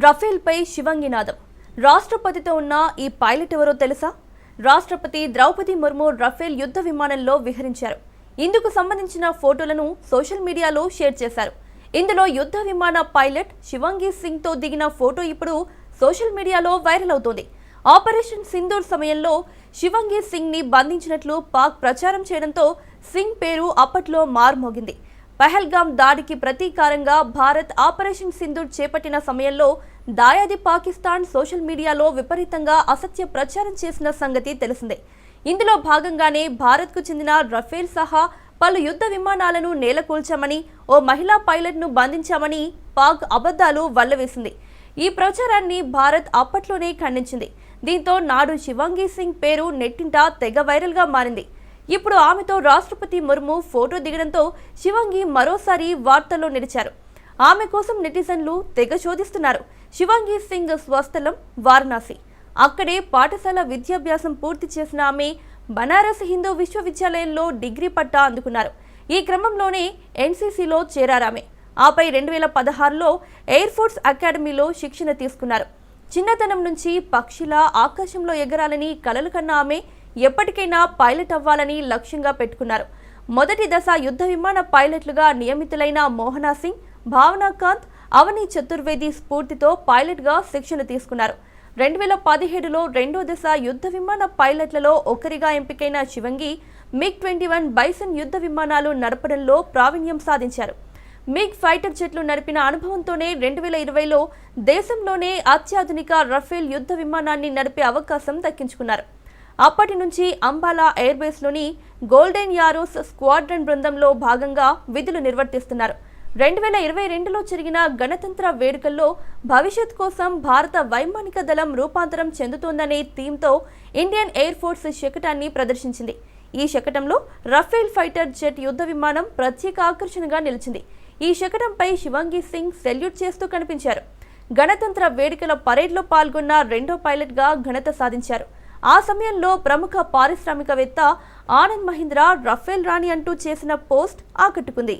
రఫేల్పై శివంగినాదం. రాష్ట్రపతితో ఉన్న ఈ పైలట్ ఎవరో తెలుసా? రాష్ట్రపతి ద్రౌపది ముర్ము రఫేల్ యుద్ధ విమానంలో విహరించారు. ఇందుకు సంబంధించిన ఫోటోలను సోషల్ మీడియాలో షేర్ చేశారు. ఇందులో యుద్ధ విమాన పైలట్ శివంగి సింగ్తో దిగిన ఫోటో ఇప్పుడు సోషల్ మీడియాలో వైరల్ అవుతోంది. ఆపరేషన్ సింధూర్ సమయంలో శివంగి సింగ్ని బంధించినట్లు పాక్ ప్రచారం చేయడంతో సింగ్ పేరు అప్పట్లో మార్మోగింది. పహల్గామ్ దాడికి ప్రతీకారంగా భారత్ ఆపరేషన్ సింధూర్ చేపట్టిన సమయంలో దాయాది పాకిస్తాన్ సోషల్ మీడియాలో విపరీతంగా అసత్య ప్రచారం చేసిన సంగతి తెలిసిందే. ఇందులో భాగంగానే భారత్కు చెందిన రఫేల్ సహా పలు యుద్ధ విమానాలను నేలకూల్చామని ఓ మహిళా పైలట్ను బంధించామని పాక్ అబద్ధాలు వల్లవేసింది. ఈ ప్రచారాన్ని భారత్ అప్పట్లోనే ఖండించింది. దీంతో నాడు శివంగి సింగ్ పేరు నెట్టింట తెగ వైరల్గా మారింది. ఇప్పుడు ఆమెతో రాష్ట్రపతి ముర్ము ఫోటో దిగడంతో శివంగి మరోసారి వార్తల్లో నిలిచారు. ఆమె కోసం నెటిజన్లు తెగ శోధిస్తున్నారు. శివంగి సింగ్ స్వస్థలం వారణాసి. అక్కడే పాఠశాల విద్యాభ్యాసం పూర్తి చేసిన ఆమె బనారస్ హిందూ విశ్వవిద్యాలయంలో డిగ్రీ పట్టా అందుకున్నారు. ఈ క్రమంలోనే ఎన్సీసీలో చేరారామె ఆపై రెండు వేల పదహారులో ఎయిర్ ఫోర్స్ అకాడమీలో శిక్షణ తీసుకున్నారు. చిన్నతనం నుంచి పక్షిలా ఆకాశంలో ఎగరాలని కలలు కన్న ఆమె ఎప్పటికైనా పైలట్ అవ్వాలని లక్ష్యంగా పెట్టుకున్నారు. మొదటి దశ యుద్ధ విమాన పైలట్లుగా నియమితులైన మోహనా సింగ్ భావనా కాంత్ అవని చతుర్వేది స్ఫూర్తితో పైలట్గా శిక్షణ తీసుకున్నారు. రెండు వేల పదిహేడులో రెండో దశ యుద్ధ విమాన పైలట్లలో ఒకరిగా ఎంపికైన Shivangi MiG twenty one Bison యుద్ధ విమానాలు నడపడంలో ప్రావీణ్యం సాధించారు. మిగ్ ఫైటర్ జెట్లు నడిపిన అనుభవంతోనే రెండు వేల ఇరవైలో దేశంలోనే అత్యాధునిక రఫేల్ యుద్ధ విమానాన్ని నడిపే అవకాశం దక్కించుకున్నారు. అప్పటి నుంచి అంబాలా ఎయిర్బేస్లోని గోల్డెన్ యారోస్ స్క్వాడ్రన్ బృందంలో భాగంగా విధులు నిర్వర్తిస్తున్నారు. రెండు వేల ఇరవై రెండులో జరిగిన గణతంత్ర వేడుకల్లో భవిష్యత్ కోసం భారత వైమానిక దళం రూపాంతరం చెందుతోందనే థీమ్తో ఇండియన్ ఎయిర్ ఫోర్స్ శకటాన్ని ప్రదర్శించింది. ఈ శకటంలో రఫేల్ ఫైటర్ జెట్ యుద్ధ విమానం ప్రత్యేక ఆకర్షణగా నిలిచింది. ఈ శకటంపై శివాంగి సింగ్ సెల్యూట్ చేస్తూ కనిపించారు. గణతంత్ర వేడుకల పరేడ్లో పాల్గొన్న రెండో పైలట్గా ఘనత సాధించారు. ఆ సమయంలో ప్రముఖ పారిశ్రామికవేత్త ఆనంద్ మహీంద్రా రఫేల్ రాణి అంటూ చేసిన పోస్ట్ ఆకట్టుకుంది.